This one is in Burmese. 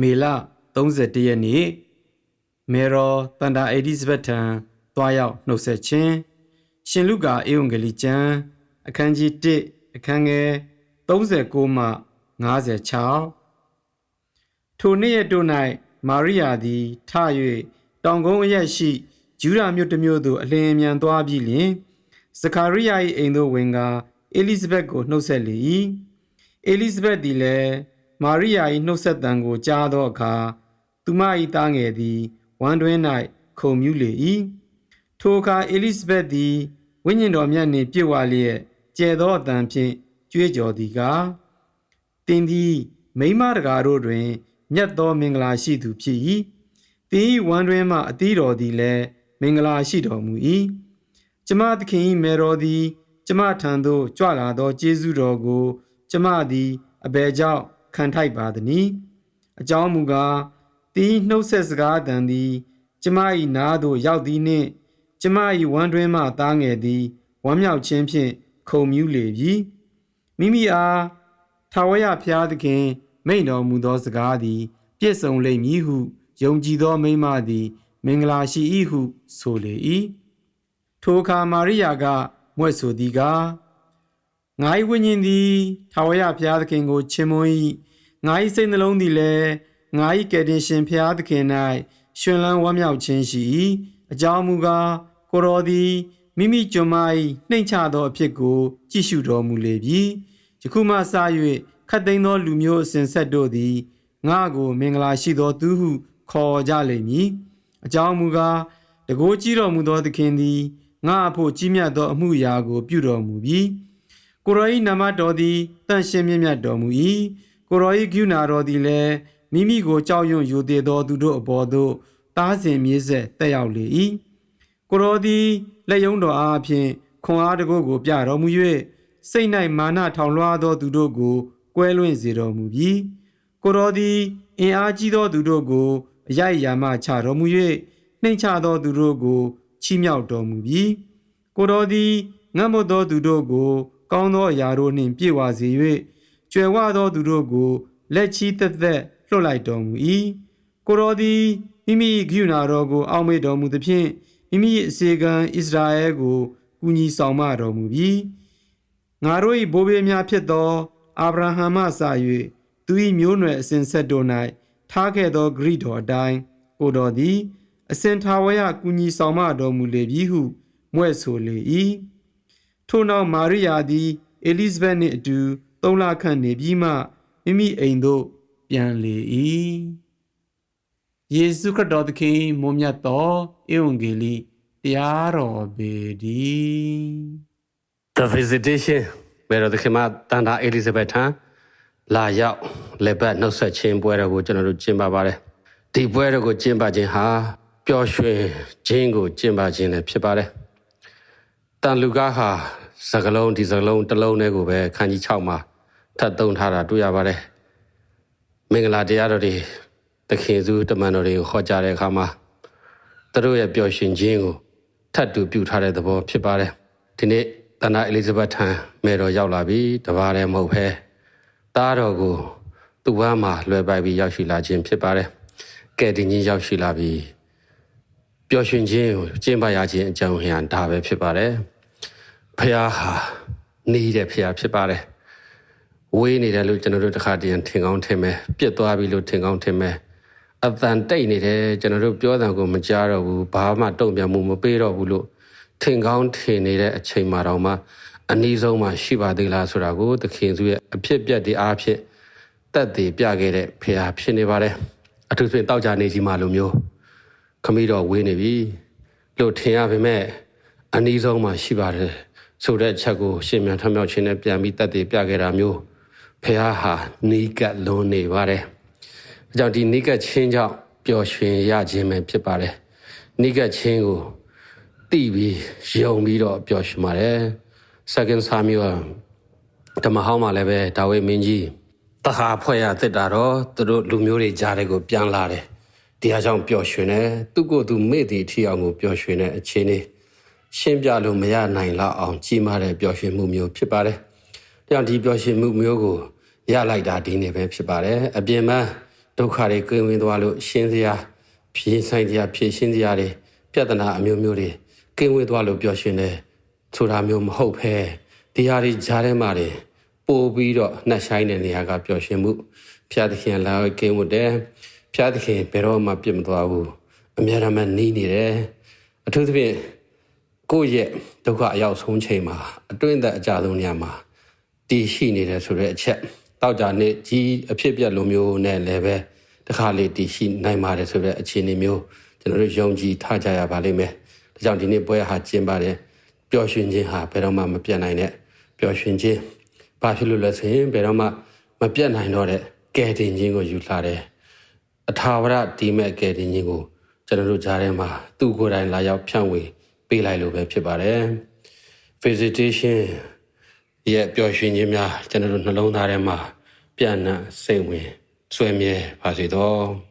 မေလ31ရက်နေ့မေရောတန်တာအေဒီဇဘက်ထံတွားရောက်နှုတ်ဆက်ခြင်းရှင်လုကာဧဝံဂေလိကျမ်းအခန်းကြီး1အခန်းငယ်39မှ56ထိုနေ့ရက်တို့၌မာရိယာသည်ထ၍တောင်ကုန်းအရက်ရှိဂျူဒာမြို့တစ်မြို့သို့အလင်းအမြန်သွားပြီးလျှင်ဇကာရိယာ၏အိမ်သို့ဝင်ကာအေလိဇဘက်ကိုနှုတ်ဆက်လေ၏အေလိဇဘက်သည်လည်း မာရိယာ၏နှုတ်ဆက်သံကိုကြားသောအခါသူမ၏သားငယ်သည်ဝမ်းတွင်း၌ခုန်မြူးလေ၏ထိုအခါအေလိဇဘက်သည်ဝိညာဉ်တော်မြတ်နှင့်ပြည့်ဝလျက်ကျဲသောအတန်ဖြင့်ကြွေးကြော်သည်ကားတင်းသည်မိမတကာတို့တွင်မြတ်သောမင်္ဂလာရှိသူဖြစ်၏တင်း၏ဝမ်းတွင်းမှအသီးတော်သည်လည်းမင်္ဂလာရှိတော်မူ၏ကျမသခင်၏မေတော်သည် ကျမထံသို့ကြွလာသောကျေးဇူးတော်ကို ကျမသည်အဘယ်ကြောင့် ခံထိုက်ပါသနည်းအကြောင်းမူကားတင်းနှုတ်ဆက်စကားတန်သည် ကျမ၏နားသို့ရောက်သည်နှင့် ကျမ၏ဝမ်းတွင်းမှသားငယ်သည်ဝမ်းမြောက်ခြင်းဖြင့်ခုန်မြူးလေပြီမိမိအားထာဝရဘုရားသခင် မိန့်တော်မူသောစကားသည် ပြည့်စုံလိမ့်မည်ဟုယုံကြည်သောမိန်းမသည် မင်္ဂလာရှိ၏ဟု ဆိုလေ၏ထိုအခါမာရိယာကမွဲ့ဆိုသည်ကား ငါ၏ဝိညာဉ်သည်ထာဝရဘုရားသခင်ကိုချီးမွမ်း၏ငါ၏စိတ်နှလုံးသည်လည်းငါ၏ကယ်တင်ရှင်ဘုရားသခင်၌ရှင်လန်းဝမ်းမြောက်ခြင်းရှိ၏အကြောင်းမူကားကိုတော်သည်မိမိကျွန်မ၏နှိမ်ချသောအဖြစ်ကို ကြည့်ရှုတော်မူလေပြီယခုမှစ၍ခတ်သိမ်းသောလူမျိုးအစဉ်ဆက်တို့သည်ငါကိုမင်္ဂလာရှိသောသူဟု ခေါ်ကြလိမ့်မည်အကြောင်းမူကားတကိုးကြည့်တော်မူသောသခင်သည်ငါအဖို့ကြီးမြတ်သောအမှုရာကို ပြုတော်မူပြီး ကိုရော၏နာမတော်သည်တန်ရှင်းမြတ်မြတ်တော်မူ၏ကိုရော၏ဂုဏတော်သည်လည်းမိမိကိုကြောက်ရွံ့ယူသေးသောသူတို့အပေါ်သို့တားစဉ်မြေးဆက်တက်ရောက်လေ၏ကိုရောသည်လက်ယုံတော်အားဖြင့်ခွန်အားတကုတ်ကိုပြတော်မူ၍စိတ်၌မာနထောင်လွှားသောသူတို့ကိုကွဲလွင့်စေတော်မူပြီးကိုရောသည်အင်အားကြီးသောသူတို့ကိုအယိုက်ယာမှချတော်မူ၍နှိမ်ချသောသူတို့ကိုချီးမြှောက်တော်မူပြီးကိုတော်သည်ငတ်မွတ်သောသူတို့ကို ကောင်းသောအရာတို့နှင့်ပြည့်ဝစေ၍ကြွယ်ဝသောသူတို့ကိုလက်ချီးသက်သက်လွှတ်လိုက်တော်မူ၏ကိုတော်သည်မိမိဂုဏတော်ကိုအောက်မေ့တော်မူသဖြင့်မိမိအစေခံဣသရာအဲကိုကူညီဆောင်မတော်မူပြီးငါတို့၏ဘိုးဘေးများဖြစ်သောအာဗြဟံမှစ၍သူ၏မျိုးနွယ်အစဉ်ဆက်တို့၌ထားခဲ့သောဂရိတော်အတိုင်းကိုတော်သည်အစဉ်ထာဝရကူညီဆောင်မတော်မူလေပြီဟုမွဲ့ဆိုလေ၏ ထို့နောက်မာရိယာသည်အေလိဇဘက်နှင့်အတူသုံးလခန့်နေပြီးမှမိမိအိမ်သို့ပြန်လေ၏ယေရှုခရစ်တော်သခင်မွန်မြတ်သောဧဝံဂေလိတရားတော်ပေတည်း The visitation ဘယ်တော့ဒီခမတန်တာအေလိဇဘက်ထံလာရောက်လက်ပတ်နှုတ်ဆက်ခြင်းပွဲတော်ကိုကျွန်တော်တို့ကျင်းပပါတယ်ဒီပွဲတော်ကိုကျင်းပခြင်းဟာပျော်ရွှင်ခြင်းကိုကျင်းပခြင်းလည်းဖြစ်ပါတယ် တန်လူကားဟာစကလုံးဒီစကလုံးတစ်လုံးတည်းကိုပဲခန်းကြီး6မှာထပ်သုံးထားတာတွေ့ရပါတယ်မင်္ဂလာတရားတော်တွေတခင်စုတမန်တော်တွေကိုခေါ်ကြတဲ့အခါမှာသူတို့ရဲ့ပျော်ရွှင်ခြင်းကိုထပ်တူပြုထားတဲ့သဘောဖြစ်ပါတယ်ဒီနေ့တန်တာအလီဇဘက်ထံမဲတော်ရောက်လာပြီတပါးလည်းမဟုတ်ဘဲသားတော်ကိုသူ့ဘာမှာလွယ်ပိုက်ပြီးရောက်ရှိလာခြင်းဖြစ်ပါတယ်ကဲတင်ကြီးရောက်ရှိလာပြီ ပျော်ရွှင်ခြင်းကိုကျင့်ပရခြင်းအကြောင်းဟန်ဒါပဲဖြစ်ပါတယ်ဖះဟာနေတဲ့ဖះဖြစ်ပါတယ်ဝေးနေတယ်လို့ကျွန်တော်တို့တစ်ခါတည်းထင်ကောင်းထင်မယ်ပြစ်သွားပြီလို့ထင်ကောင်းထင်မယ်အတန်တိတ်နေတယ်ကျွန်တော်တို့ပြောတဲ့ကိုမကြားတော့ဘူးဘာမှတုံ့ပြန်မှုမပေးတော့ဘူးလို့ထင်ကောင်းထင်နေတဲ့အချိန်မှာတော့မှအနည်းဆုံးမှရှိပါသေးလားဆိုတာကိုသခင်စုရဲ့အဖြစ်ပြက်ဒီအားဖြင့်တက်တည်ပြခဲ့တဲ့ဖေဟာဖြစ်နေပါတယ်အထူးဖြင့်တောက်ကြနေကြီးမှလိုမျိုး ခမီးတော်ဝေးနေပြီလို့ထင်ရပေမဲ့အနည်းဆုံးမှရှိပါတယ်ဆိုတဲ့အချက်ကိုရှင်းမြန်ထမြောက်ခြင်းနဲ့ပြန်ပြီးတက်တည်ပြခဲ့တာမျိုးဖေဟာဟာနီးကပ်လွန်နေပါတယ်အကြောင်းဒီနီးကပ်ချင်းကြောင့်ပျော်ရွှင်ရခြင်းပဲဖြစ်ပါတယ်နီးကပ်ချင်းကိုတိပြီးယုံပြီးတော့ပျော်ရွှင်ပါတယ် second samuel ဓမ္မဟောင်းမှာလည်းပဲဒါဝိမင်းကြီးတဟာဖွဲ့ရတစ်တာတော့သူတို့လူမျိုးတွေကြားတဲ့ကိုပြန်လာတယ် တရားကြောင့်ပျော်ရွှင်တယ်သူကိုယ်သူမေ့တည်ထီအောင်ကိုပျော်ရွှင်တဲ့အခြေအနေရှင်းပြလို့မရနိုင်လောက်အောင်ကြီးမားတဲ့ပျော်ရွှင်မှုမျိုးဖြစ်ပါတယ်။ဒါကြောင့်ဒီပျော်ရွှင်မှုမျိုးကိုရလိုက်တာဒီနေ့ပဲဖြစ်ပါတယ်။အပြင်မှာဓဒုက္ခတွေကင်းဝင်းသွားလို့ရှင်းစရာဖြေဆိုင်စရာဖြေရှင်းစရာတွေပြဿနာအမျိုးမျိုးတွေကင်းဝင်းသွားလို့ပျော်ရွှင်တယ်ဆိုတာမျိုးမဟုတ်ဘဲဒီဟာတွေကြားထဲမှာတွေပို့ပြီးတော့နှက်ဆိုင်တဲ့နေရာကပျော်ရွှင်မှုဖျားသခင်လာကင်းဝတ်တယ် ဖျားသခင်ဘယ်တော့မှပြစ်မသွားဘူးအများရမနီးနေတယ်အထူးသဖြင့်ကိုယ့်ရဲ့ဒုက္ခအရောက်ဆုံးချိန်မှာအတွင်းသက်အကြဆုံးနေရာမှာတည်ရှိနေတယ်ဆိုတဲ့အချက်တောက်ကြနေကြီးအဖြစ်ပြက်လိုမျိုးနဲ့လည်းပဲတစ်ခါလေတည်ရှိနိုင်ပါတယ်ဆိုတဲ့အခြေအနေမျိုးကျွန်တော်တို့ယုံကြည်ထားကြရပါလိမ့်မယ်။ဒါကြောင့်ဒီနေ့ပွဲဟာကျင်းပါတယ်ပျော်ရွှင်ခြင်းဟာဘယ်တော့မှမပြတ်နိုင်တဲ့ပျော်ရွှင်ခြင်းဘာဖြစ်လို့လဲဆိုရင်ဘယ်တော့မှမပြတ်နိုင်တော့တဲ့ကယ်တင်ခြင်းကိုယူလာတယ်။ အထာဝရဒီမဲ့ကယ်တင်ခြင်းကိုကျွန်တော်တို့ကြားထဲမှာသူ့ကိုယ်တိုင်လာရောက်ဖြန့်ဝေပေးလိုက်လို့ပဲဖြစ်ပါတယ် visitation ရဲ့ပျော်ရွှင်ခြင်းများကျွန်တော်တို့နှလုံးသားထဲမှာ ပြန့်နှံ့စိတ်ဝင်ဆွေးမြဲပါစေတော့